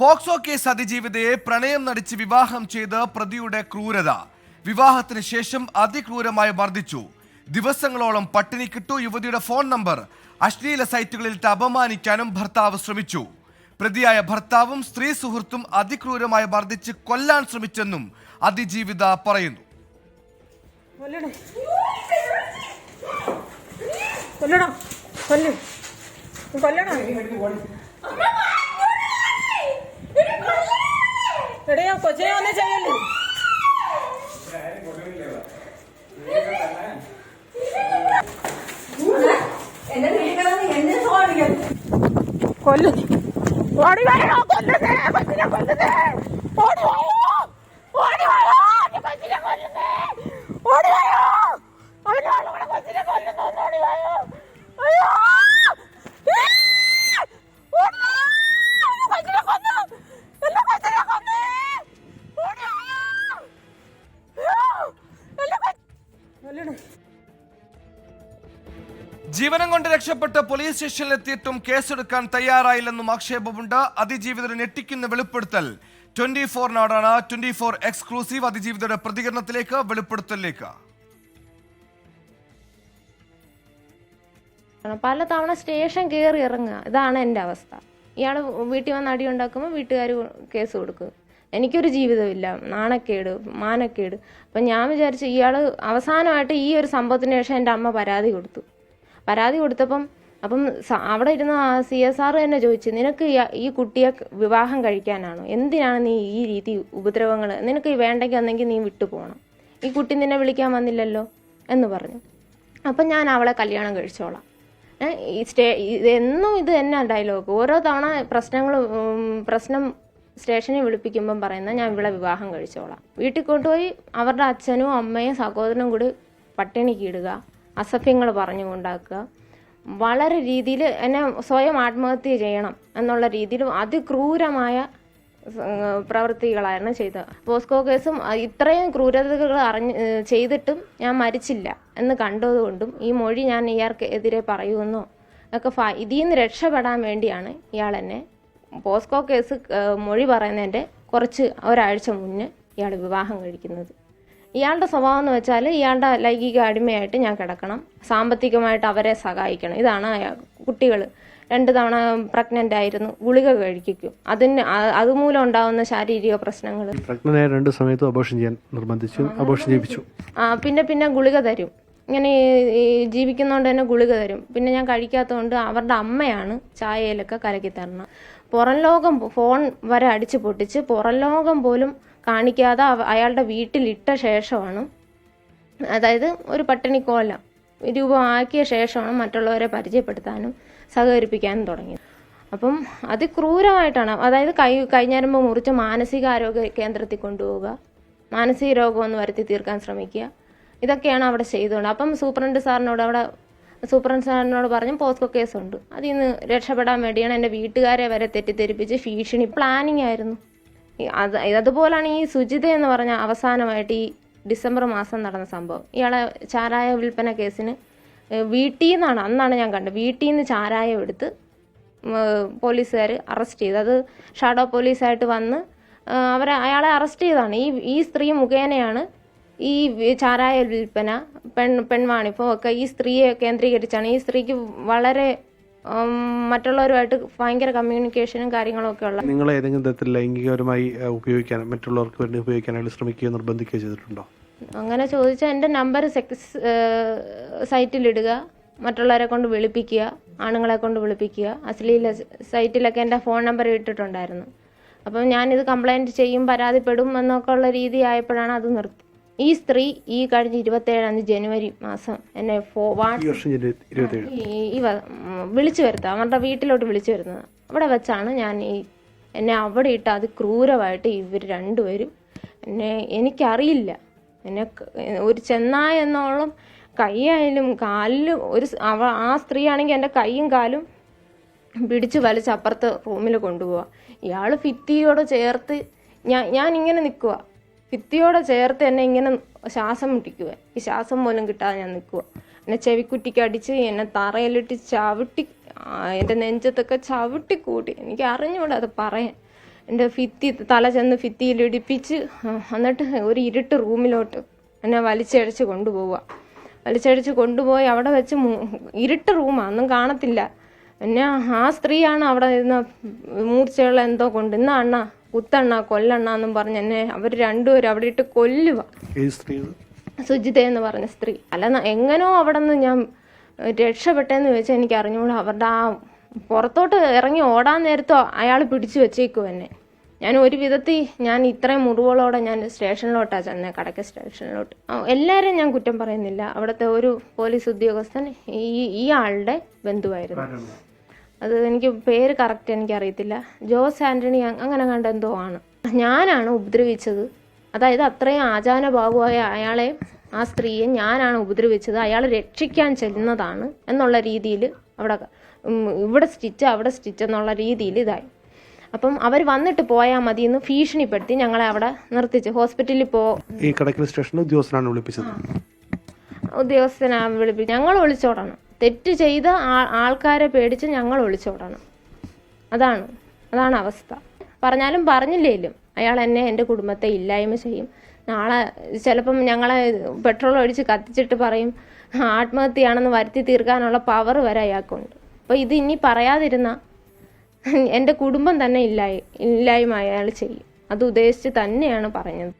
POCSO case അതിജീവിതയെ പ്രണയം നടിച്ച് വിവാഹം ചെയ്ത് പ്രതിയുടെ ക്രൂരത. വിവാഹത്തിന് ശേഷം അതിക്രൂരമായി വർദ്ധിച്ചു ദിവസങ്ങളോളം പട്ടിണി കിട്ടു യുവതിയുടെ ഫോൺ നമ്പർ. അശ്ലീല സൈറ്റുകളിൽ അപമാനിക്കാനും ഭർത്താവ് ശ്രമിച്ചു. പ്രതിയായ ഭർത്താവും സ്ത്രീ സുഹൃത്തും അതിക്രൂരമായി മർദ്ദിച്ച് കൊല്ലാൻ ശ്രമിച്ചെന്നും അതിജീവിത പറയുന്നു. കൊല്ലണം കൊല്ലണം കൊല്ല് കൊല്ലണം എടയാ കൊച്ചിനെ ഒന്നും ചെയ്യല്ലേ? കൊല്ലു ഓടി വരണോ കൊല്ലുന്നേ കൊച്ചിനെ കൊല്ലുന്നേ ഓടി വായോ. ഓടി എന്റെ കൊച്ചിനെ കൊല്ലുന്നേ. ഓടി വായോ. അവനാണ് ഇവിടെ കൊച്ചിനെ കൊല്ലുന്നു. ഓടി വായോ. അയ്യോ. ജീവനം കൊണ്ട് രക്ഷപ്പെട്ട് പോലീസ് സ്റ്റേഷനിൽ സ്റ്റേഷനിലെത്തിയിട്ടും കേസെടുക്കാൻ തയ്യാറായില്ലെന്നും ആക്ഷേപമുണ്ട്. അതിജീവിതരെ ഞെട്ടിക്കുന്ന വെളിപ്പെടുത്തൽ. ട്വന്റി ഫോറിനോടാണ് ട്വന്റി ഫോർ എക്സ്ക്ലൂസീവ് അതിജീവിതരുടെ പ്രതികരണത്തിലേക്ക് വെളിപ്പെടുത്തലിലേക്ക്. പല തവണ സ്റ്റേഷൻ കയറി ഇറങ്ങുക. ഇതാണ് എന്റെ അവസ്ഥ. ഇയാൾ വീട്ടിൽ വന്ന് അടി ഉണ്ടാക്കുമ്പോൾ വീട്ടുകാർ കേസ് കൊടുക്കും. എനിക്കൊരു ജീവിതമില്ല. നാണക്കേട് മാനക്കേട്. അപ്പം ഞാൻ വിചാരിച്ചു ഇയാൾ അവസാനമായിട്ട് ഈ ഒരു സംഭവത്തിന് ശേഷം എന്റെ അമ്മ പരാതി കൊടുത്തു. പരാതി കൊടുത്തപ്പം അപ്പം അവിടെ ഇരുന്ന സി എസ് ആർ തന്നെ ചോദിച്ചു നിനക്ക് ഈ- കുട്ടിയെ വിവാഹം കഴിക്കാനാണോ? എന്തിനാണ് നീ ഈ രീതി ഉപദ്രവങ്ങൾ നിനക്ക് വേണ്ടെങ്കിൽ ഒന്നെങ്കിൽ നീ വിട്ടു പോകണം ഈ കുട്ടി നിന്നെ വിളിക്കാൻ വന്നില്ലല്ലോ? എന്ന് പറഞ്ഞു. അപ്പം ഞാൻ അവളെ കല്യാണം കഴിച്ചോളാം. ഈ സ്റ്റേ എന്നും ഇത് തന്നെ ഡയലോഗ്. ഓരോ തവണ പ്രശ്നങ്ങൾ പ്രശ്നം സ്റ്റേഷനിൽ വിളിപ്പിക്കുമ്പം പറയുന്ന ഞാൻ ഇവിടെ വിവാഹം കഴിച്ചോളാം. വീട്ടിൽ കൊണ്ടുപോയി അവരുടെ അച്ഛനും അമ്മയും സഹോദരനും കൂടി പട്ടിണിക്ക് ഇടുക. അസഭ്യങ്ങൾ പറഞ്ഞുകൊണ്ടാക്കുക. വളരെ രീതിയിൽ എന്നെ സ്വയം ആത്മഹത്യ ചെയ്യണം എന്നുള്ള രീതിയിൽ അതിക്രൂരമായ പ്രവൃത്തികളായിരുന്നു ചെയ്തത്. പോസ്കോ കേസും ഇത്രയും ക്രൂരതകൾ അറിഞ്ഞ് ചെയ്തിട്ടും ഞാൻ മരിച്ചില്ല എന്ന് കണ്ടതുകൊണ്ടും ഈ മൊഴി ഞാൻ ഇയാൾക്ക് എതിരെ പറയുമെന്നോ ഒക്കെ ഫ ഇതിൽ നിന്ന് രക്ഷപ്പെടാൻ വേണ്ടിയാണ് ഇയാൾ എന്നെ പോസ്കോ കേസ് മൊഴി പറയുന്നതിന്റെ കുറച്ച് ഒരാഴ്ച മുന്നേ ഇയാൾ വിവാഹം കഴിക്കുന്നത്. ഇയാളുടെ സ്വഭാവം എന്ന് വെച്ചാൽ ഇയാളുടെ ലൈംഗിക അടിമയായിട്ട് ഞാൻ കിടക്കണം. സാമ്പത്തികമായിട്ട് അവരെ സഹായിക്കണം. ഇതാണ് കുട്ടികൾ രണ്ട് തവണ പ്രഗ്നന്റ് ആയിരുന്നു. ഗുളിക കഴിക്കും. അതിന് അതുമൂലം ഉണ്ടാകുന്ന ശാരീരിക പ്രശ്നങ്ങൾ രണ്ട് സമയത്തും അബോഷൻ ചെയ്യാൻ നിർബന്ധിച്ചു. അബോഷൻ ചെയ്യിപ്പിച്ചു പിന്നെ പിന്നെ ഗുളിക തരും. ഇങ്ങനെ ജീവിക്കുന്നതുകൊണ്ട് തന്നെ ഗുളിക തരും. പിന്നെ ഞാൻ കഴിക്കാത്തതുകൊണ്ട് അവരുടെ അമ്മയാണ് ചായയിലൊക്കെ കലക്കി തരണം പുറം ലോകം ഫോൺ വരെ അടിച്ചു പൊട്ടിച്ച് പുറം ലോകം പോലും കാണിക്കാതെ അയാളുടെ വീട്ടിലിട്ട ശേഷമാണ്. അതായത് ഒരു പട്ടിണിക്കോല രൂപമാക്കിയ ശേഷമാണ് മറ്റുള്ളവരെ പരിചയപ്പെടുത്താനും സഹകരിപ്പിക്കാനും തുടങ്ങിയത്. അപ്പം അതിക്രൂരമായിട്ടാണ് അതായത് കൈ കൈഞ്ഞരമ്പ് മുറിച്ച് മാനസികാരോഗ്യ കേന്ദ്രത്തിൽ കൊണ്ടുപോവുക മാനസിക രോഗമൊന്ന് വരുത്തി തീർക്കാൻ ശ്രമിക്കുക ഇതൊക്കെയാണ് അവിടെ ചെയ്തുകൊണ്ട്. അപ്പം സൂപ്രണ്ട് സാറിനോട് അവിടെ സൂപ്രണ്ട് സാറിനോട് പറഞ്ഞു പോസ്കോ കേസുണ്ട്. അതിൽ നിന്ന് രക്ഷപ്പെടാൻ വേണ്ടിയാണ് എന്റെ വീട്ടുകാരെ വരെ തെറ്റിദ്ധരിപ്പിച്ച് ഭീഷണി പ്ലാനിങ് ആയിരുന്നു. അത് അതുപോലാണ് ഈ സുജിത എന്ന് പറഞ്ഞ അവസാനമായിട്ട് ഈ ഡിസംബർ മാസം നടന്ന സംഭവം. ഇയാളെ ചാരായ വിൽപ്പന കേസിന് വീട്ടിൽ നിന്നാണ് അന്നാണ് ഞാൻ കണ്ടത്. വീട്ടിൽ നിന്ന് ചാരായം എടുത്ത് പോലീസുകാർ അറസ്റ്റ് ചെയ്തു. അത് ഷാഡോ പോലീസായിട്ട് വന്ന് അവരെ അയാളെ അറസ്റ്റ് ചെയ്താണ് ഈ ഈ സ്ത്രീ മുഖേനയാണ് ഈ ചാരായ വിൽപ്പന പെൺ പെൺവാണിപ്പം ഒക്കെ ഈ സ്ത്രീയെ കേന്ദ്രീകരിച്ചാണ്. ഈ സ്ത്രീക്ക് വളരെ മറ്റുള്ളവരുമായിട്ട് ഭയങ്കര കമ്മ്യൂണിക്കേഷനും കാര്യങ്ങളും ഒക്കെ ഉള്ള നിങ്ങൾ ഏതെങ്കിലും തരത്തിൽ ലൈംഗികപരമായി ഉപയോഗിക്കാൻ മറ്റുള്ളവർക്ക് വേണ്ടി ഉപയോഗിക്കാനായിട്ട് ശ്രമിക്കുകയോ നിർബന്ധിക്കുകയോ ചെയ്തിട്ടുണ്ടോ? അങ്ങനെ ചോദിച്ചാൽ എന്റെ നമ്പർ സെക്സ് സൈറ്റിലിടുക മറ്റുള്ളവരെ കൊണ്ട് വിളിപ്പിക്കുക. ആണുങ്ങളെ കൊണ്ട് വിളിപ്പിക്കുക. അശ്ലീല സൈറ്റിലൊക്കെ എന്റെ ഫോൺ നമ്പർ ഇട്ടിട്ടുണ്ടായിരുന്നു. അപ്പം ഞാനിത് കംപ്ലൈന്റ് ചെയ്യും പരാതിപ്പെടും എന്നൊക്കെ ഉള്ള രീതി ആയപ്പോഴാണ് അത് നിർത്തി ഈ സ്ത്രീ ഈ കഴിഞ്ഞ ഇരുപത്തേഴാം തീയതി ജനുവരി മാസം എന്നെ ഫോ ഈ വിളിച്ചു വരുത്തുക അവരുടെ വീട്ടിലോട്ട് വിളിച്ചു വരുന്നത്. അവിടെ വെച്ചാണ് ഞാൻ ഈ എന്നെ അവിടെ ഇട്ട് അത് ക്രൂരമായിട്ട് ഇവർ രണ്ടുപേരും എന്നെ എനിക്കറിയില്ല. എന്നെ ഒരു ചെന്നായ എന്നോളം കൈയായാലും കാലിലും ഒരു അവ ആ സ്ത്രീ ആണെങ്കിൽ എന്റെ കൈയും കാലും പിടിച്ച് വലിച്ചപ്പുറത്ത് റൂമിൽ കൊണ്ടുപോവുക ഇയാൾ ഭിത്തിയോട് ചേർത്ത് ഞാൻ ഞാൻ ഇങ്ങനെ നിൽക്കുക ഭിത്തിയോടെ ചേർത്ത് എന്നെ ഇങ്ങനെ ശ്വാസം മുട്ടിക്കുക ഈ ശ്വാസം പോലും കിട്ടാതെ ഞാൻ നിൽക്കുക എന്നെ ചെവിക്കുറ്റിക്ക് അടിച്ച് എന്നെ തറയിലിട്ട് ചവിട്ടി എന്റെ നെഞ്ചത്തൊക്കെ ചവിട്ടി കൂട്ടി. എനിക്ക് അറിഞ്ഞൂടാ അത് പറയാൻ. എന്റെ ഫിത്തി തല ചെന്ന് ഭിത്തിയിൽ ഇടിപ്പിച്ച് എന്നിട്ട് ഒരു ഇരുട്ട് റൂമിലോട്ട് എന്നെ വലിച്ചടിച്ച് കൊണ്ടുപോവുക വലിച്ചടിച്ച് കൊണ്ടുപോയി അവിടെ വെച്ച് ഇരുട്ട് റൂമാണ് ഒന്നും കാണത്തില്ല. എന്നെ ആ സ്ത്രീയാണ് അവിടെ ഇരുന്ന മൂർച്ചയുള്ള എന്തോ കൊണ്ട്. ഇന്ന കുത്തണ്ണ കൊല്ലണ്ണ എന്നും പറഞ്ഞ് എന്നെ അവർ രണ്ടുപേരും അവിടെ ഇട്ട് കൊല്ലുക സുജിത എന്ന് പറഞ്ഞ സ്ത്രീ. അല്ല എങ്ങനോ അവിടെ നിന്ന് ഞാൻ രക്ഷപ്പെട്ടെന്ന് ചോദിച്ചാൽ എനിക്ക് അറിഞ്ഞൂടാ. അവരുടെ ആ പുറത്തോട്ട് ഇറങ്ങി ഓടാൻ നേരത്തോ അയാൾ പിടിച്ചു വെച്ചേക്കും എന്നെ. ഞാൻ ഒരു വിധത്തിൽ ഞാൻ ഇത്രയും മുറിവുകളോടെ ഞാൻ സ്റ്റേഷനിലോട്ടാണ് ചെന്നത് കടക്ക സ്റ്റേഷനിലോട്ട്. എല്ലാവരെയും ഞാൻ കുറ്റം പറയുന്നില്ല. അവിടുത്തെ ഒരു പോലീസ് ഉദ്യോഗസ്ഥൻ ഈ ഈ ആളുടെ ബന്ധുവായിരുന്നു. അത് എനിക്ക് പേര് കറക്റ്റ് എനിക്ക് അറിയത്തില്ല ജോസ് ആന്റണി അങ്ങനെ കണ്ട എന്തോ ആണ്. ഞാനാണ് ഉപദ്രവിച്ചത്. അതായത് അത്രയും ആചാനബാബുവായ അയാളെ ആ സ്ത്രീയെ ഞാനാണ് ഉപദ്രവിച്ചത്. അയാൾ രക്ഷിക്കാൻ ചെല്ലുന്നതാണ് എന്നുള്ള രീതിയിൽ അവിടെ ഇവിടെ സ്റ്റിച്ച് അവിടെ സ്റ്റിച്ച് എന്നുള്ള രീതിയിൽ ഇതായി. അപ്പം അവർ വന്നിട്ട് പോയാൽ മതി എന്ന് ഭീഷണിപ്പെടുത്തി ഞങ്ങളെ അവിടെ നിർത്തിച്ച് ഹോസ്പിറ്റലിൽ പോ ഈ സ്റ്റേഷനിൽ ഉദ്യോഗസ്ഥനാണ് വിളിപ്പിച്ചത്. ഉദ്യോഗസ്ഥനെ വിളിപ്പിച്ചത് ഞങ്ങൾ ഒളിച്ചോടണം തെറ്റ് ചെയ്ത ആൾക്കാരെ പേടിച്ച് ഞങ്ങൾ ഒളിച്ചോടണം അതാണ് അതാണ് അവസ്ഥ. പറഞ്ഞാലും പറഞ്ഞില്ലേലും അയാൾ എന്നെ എന്റെ കുടുംബത്തെ ഇല്ലായ്മ ചെയ്യും. നാളെ ചിലപ്പം ഞങ്ങളെ പെട്രോൾ ഒഴിച്ച് കത്തിച്ചിട്ട് പറയും ആത്മഹത്യയാണെന്ന് വരുത്തി തീർക്കാനുള്ള പവർ വരെ അയാൾക്കുണ്ട്. അപ്പോൾ ഇത് ഇനി പറയാതിരുന്ന എന്റെ കുടുംബം തന്നെ ഇല്ലായി ഇല്ലായ്മ അയാൾ ചെയ്യും. അത് ഉദ്ദേശിച്ച് തന്നെയാണ് പറഞ്ഞത്.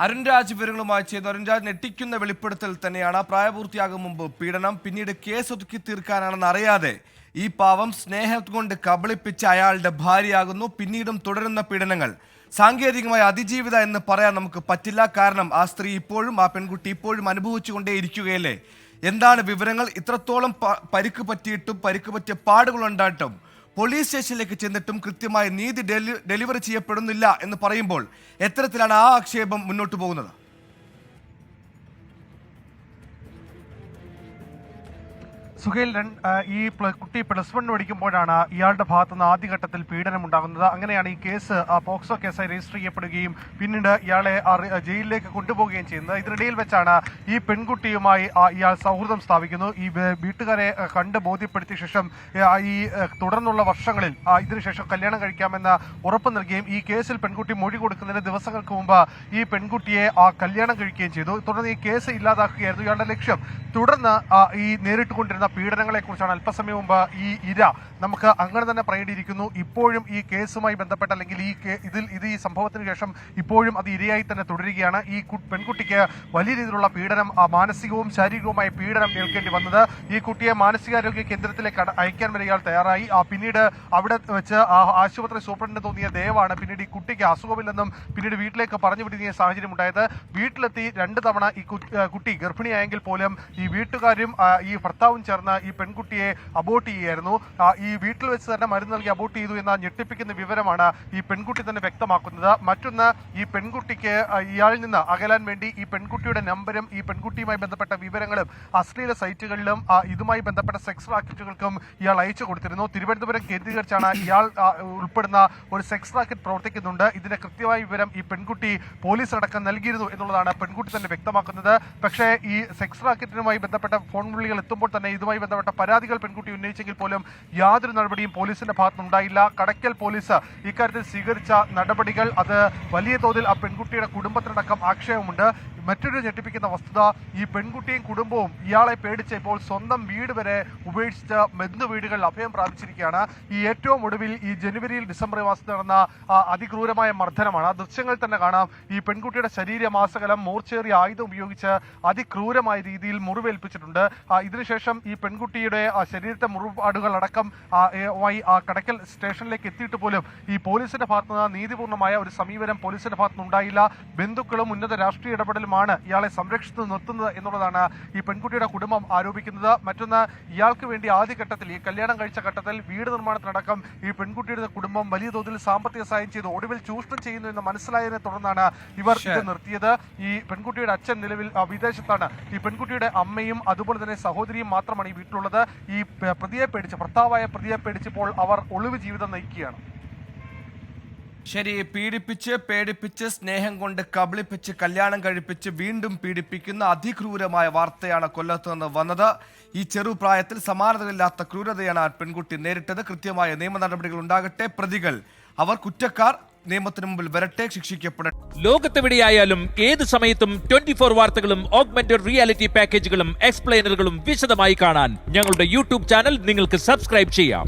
അരുൺരാജ് വിവരങ്ങളുമായി ചെയ്ത് അരുൺരാജ് ഞെട്ടിക്കുന്ന വെളിപ്പെടുത്തൽ തന്നെയാണ്. പ്രായപൂർത്തിയാകും മുമ്പ് പീഡനം പിന്നീട് കേസ് ഒതുക്കി തീർക്കാനാണെന്ന് അറിയാതെ ഈ പാവം സ്നേഹം കൊണ്ട് കബളിപ്പിച്ച അയാളുടെ ഭാര്യയാകുന്നു. പിന്നീടും തുടരുന്ന പീഡനങ്ങൾ. സാങ്കേതികമായ അതിജീവിത എന്ന് പറയാൻ നമുക്ക് പറ്റില്ല. കാരണം ആ സ്ത്രീ ഇപ്പോഴും ആ പെൺകുട്ടി ഇപ്പോഴും അനുഭവിച്ചുകൊണ്ടേ ഇരിക്കുകയല്ലേ? എന്താണ് വിവരങ്ങൾ? ഇത്രത്തോളം പരിക്ക് പറ്റിയിട്ടും പരിക്ക് പറ്റിയ പാടുകളുണ്ടായിട്ടും പോലീസ് സ്റ്റേഷനിലേക്ക് ചെന്നിട്ടും കൃത്യമായ നീതി ഡെലിവറി ചെയ്യപ്പെടുന്നില്ല എന്ന് പറയുമ്പോൾ എത്തരത്തിലാണ് ആ ആക്ഷേപം മുന്നോട്ട് പോകുന്നത്. സുഹേൽ ഈ കുട്ടി പ്ലസ് വൺ പഠിക്കുമ്പോഴാണ് ഇയാളുടെ ഭാഗത്തുനിന്ന് ആദ്യഘട്ടത്തിൽ പീഡനം ഉണ്ടാകുന്നത് അങ്ങനെയാണ് ഈ കേസ് പോക്സോ കേസായി രജിസ്റ്റർ ചെയ്യപ്പെടുകയും പിന്നീട് ഇയാളെ ജയിലിലേക്ക് കൊണ്ടുപോവുകയും ചെയ്യുന്നത്. ഇതിനിടയിൽ വെച്ചാണ് ഈ പെൺകുട്ടിയുമായി ഇയാൾ സൗഹൃദം സ്ഥാപിക്കുന്നു. ഈ വീട്ടുകാരെ കണ്ട് ബോധ്യപ്പെടുത്തിയ ശേഷം ഈ തുടർന്നുള്ള വർഷങ്ങളിൽ ഇതിനുശേഷം കല്യാണം കഴിക്കാമെന്ന് ഉറപ്പ് നൽകുകയും ഈ കേസിൽ പെൺകുട്ടി മൊഴി കൊടുക്കുന്നതിന് ദിവസങ്ങൾക്ക് മുമ്പ് ഈ പെൺകുട്ടിയെ കല്യാണം കഴിക്കുകയും ചെയ്തു. തുടർന്ന് ഈ കേസ് ഇല്ലാതാക്കുകയായിരുന്നു ഇയാളുടെ ലക്ഷ്യം. തുടർന്ന് ഈ നേരിട്ടുകൊണ്ടിരുന്ന പീഡനങ്ങളെ കുറിച്ചാണ് അല്പസമയം മുമ്പ് ഈ ഇര നമുക്ക് അങ്ങനെ തന്നെ പറയേണ്ടിയിരിക്കുന്നു. ഇപ്പോഴും ഈ കേസുമായി ബന്ധപ്പെട്ട അല്ലെങ്കിൽ ഈ ഇതിൽ ഇത് ഈ സംഭവത്തിന് ശേഷം ഇപ്പോഴും അത് ഇരയായി തന്നെ തുടരുകയാണ്. ഈ പെൺകുട്ടിക്ക് വലിയ രീതിയിലുള്ള പീഡനം മാനസികവും ശാരീരികവുമായ പീഡനം ഏൽക്കേണ്ടി വന്നത് ഈ കുട്ടിയെ മാനസികാരോഗ്യ കേന്ദ്രത്തിലേക്ക് അയക്കാൻ വരെ ഇയാൾ തയ്യാറായി. പിന്നീട് അവിടെ വെച്ച് ആശുപത്രി സൂപ്രണ്ടിന് തോന്നിയ ദയവാണ് പിന്നീട് ഈ കുട്ടിക്ക് അസുഖമില്ലെന്നും പിന്നീട് വീട്ടിലേക്ക് പറഞ്ഞു വിടുന്ന സാഹചര്യം ഉണ്ടായത് വീട്ടിലെത്തി രണ്ട് തവണ ഈ കുട്ടി ഗർഭിണിയായെങ്കിൽ പോലും ഈ വീട്ടുകാരും ഈ ഭർത്താവും ചേർന്ന് ഈ പെൺകുട്ടിയെ അബോട്ട് ചെയ്യുകയായിരുന്നു. ഈ വീട്ടിൽ വെച്ച് തന്നെ മരുന്ന് നൽകി അബോട്ട് ചെയ്തു എന്ന ഞെട്ടിപ്പിക്കുന്ന വിവരമാണ് ഈ പെൺകുട്ടി തന്നെ വ്യക്തമാക്കുന്നത്. മറ്റൊന്ന് ഈ പെൺകുട്ടിക്ക് ഇയാളിൽ നിന്ന് അകലാൻ വേണ്ടി ഈ പെൺകുട്ടിയുടെ നമ്പരും ഈ പെൺകുട്ടിയുമായി ബന്ധപ്പെട്ട വിവരങ്ങളും അശ്ലീല സൈറ്റുകളിലും ഇതുമായി ബന്ധപ്പെട്ട സെക്സ് റാക്കറ്റുകൾക്കും ഇയാൾ അയച്ചു കൊടുത്തിരുന്നു. തിരുവനന്തപുരം കേന്ദ്രീകരിച്ചാണ് ഇയാൾ ഉൾപ്പെടുന്ന ഒരു സെക്സ് റാക്കറ്റ് പ്രവർത്തിക്കുന്നുണ്ട്. ഇതിന്റെ കൃത്യമായ വിവരം ഈ പെൺകുട്ടി പോലീസ് അടക്കം നൽകിയിരുന്നു എന്നുള്ളതാണ് പെൺകുട്ടി തന്നെ വ്യക്തമാക്കുന്നത്. പക്ഷേ ഈ സെക്സ് റാക്കറ്റിനുമായി ബന്ധപ്പെട്ട ഫോൺ വിളികൾ എത്തുമ്പോൾ തന്നെ ഇതുമായി ബന്ധപ്പെട്ട പരാതികൾ പെൺകുട്ടി ഉന്നയിച്ചെങ്കിൽ പോലും യാതൊരു നടപടിയും പോലീസിന്റെ ഭാഗത്തുനിന്നുണ്ടായില്ല. കടയ്ക്കൽ പോലീസ് ഇക്കാര്യത്തിൽ സ്വീകരിച്ച നടപടികൾ അത് വലിയ തോതിൽ ആ പെൺകുട്ടിയുടെ കുടുംബത്തിനടക്കം ആക്ഷേപമുണ്ട്. മറ്റൊരു ഞെട്ടിപ്പിക്കുന്ന വസ്തുത ഈ പെൺകുട്ടിയും കുടുംബവും ഇയാളെ പേടിച്ച് ഇപ്പോൾ സ്വന്തം വീട് വരെ ഉപേക്ഷിച്ച് ബന്ധു വീടുകളിൽ അഭയം പ്രാപിച്ചിരിക്കുകയാണ്. ഈ ഏറ്റവും ഒടുവിൽ ഈ ജനുവരിയിൽ ഡിസംബർ മാസത്തിൽ നടന്ന അതിക്രൂരമായ മർദ്ദനമാണ്. ആ ദൃശ്യങ്ങൾ തന്നെ കാണാം. ഈ പെൺകുട്ടിയുടെ ശരീരമാസകലം മൂർച്ചേറിയ ആയുധം ഉപയോഗിച്ച് അതിക്രൂരമായ രീതിയിൽ മുറിവേൽപ്പിച്ചിട്ടുണ്ട്. ഇതിനുശേഷം ഈ പെൺകുട്ടിയുടെ ശരീരത്തെ മുറിപാടുകളടക്കം കടക്കൽ സ്റ്റേഷനിലേക്ക് എത്തിയിട്ട് പോലും ഈ പോലീസിന്റെ ഭാഗത്തുനിന്ന് നീതിപൂർണമായ ഒരു സമീപനം പോലീസിന്റെ ഭാഗത്തുനിന്ന് ഉണ്ടായില്ല ബന്ധുക്കളും ഉന്നത രാഷ്ട്രീയ ഇടപെടലുമാണ് ഇയാളെ സംരക്ഷിച്ചു നിർത്തുന്നത് എന്നുള്ളതാണ് ഈ പെൺകുട്ടിയുടെ കുടുംബം ആരോപിക്കുന്നത്. മറ്റൊന്ന് ഇയാൾക്ക് വേണ്ടി ആദ്യഘട്ടത്തിൽ ഈ കല്യാണം കഴിച്ച ഘട്ടത്തിൽ വീട് നിർമ്മാണത്തിനടക്കം ഈ പെൺകുട്ടിയുടെ കുടുംബം വലിയ തോതിൽ സാമ്പത്തിക സഹായം ചെയ്ത്. ഒടുവിൽ ചൂഷണം ചെയ്യുന്നു എന്ന് മനസ്സിലായതിനെ തുടർന്നാണ് ഇവർ ഇത് നിർത്തിയത്. ഈ പെൺകുട്ടിയുടെ അച്ഛൻ നിലവിൽ വിദേശത്താണ്. ഈ പെൺകുട്ടിയുടെ അമ്മയും അതുപോലെ തന്നെ സഹോദരിയും മാത്രമാണ് ഈ വീട്ടിലുള്ളത്. ഈ പ്രതിയെ പേടിച്ച് ഭർത്താവായ പ്രതിയെ പേടിച്ചപ്പോൾ അവർ ഒളിവ് ജീവിതം നയിക്കുകയാണ്. ശരി പീഡിപ്പിച്ച് പേടിപ്പിച്ച് സ്നേഹം കൊണ്ട് കബളിപ്പിച്ച് കല്യാണം കഴിപ്പിച്ച് വീണ്ടും പീഡിപ്പിക്കുന്ന അതിക്രൂരമായ വാർത്തയാണ് കൊല്ലത്ത് നിന്ന് വന്നത്. ഈ ചെറുപ്രായത്തിൽ സമാനതകളില്ലാത്ത ക്രൂരതയാണ് പെൺകുട്ടി നേരിട്ടത്. കൃത്യമായ നിയമ നടപടികൾ ഉണ്ടാകട്ടെ. പ്രതികൾ അവർ കുറ്റക്കാർ നിയമത്തിന് മുമ്പിൽ വരട്ടെ ശിക്ഷിക്കപ്പെടട്ടെ. ലോകത്തെവിടെയായാലും ഏത് സമയത്തും ട്വന്റി ഫോർ വാർത്തകളും ഓഗ്മെന്റഡ് റിയാലിറ്റി പാക്കേജുകളും എക്സ്പ്ലെയിനറുകളും വിശദമായി കാണാൻ ഞങ്ങളുടെ യൂട്യൂബ് ചാനൽ നിങ്ങൾക്ക് സബ്സ്ക്രൈബ് ചെയ്യാം.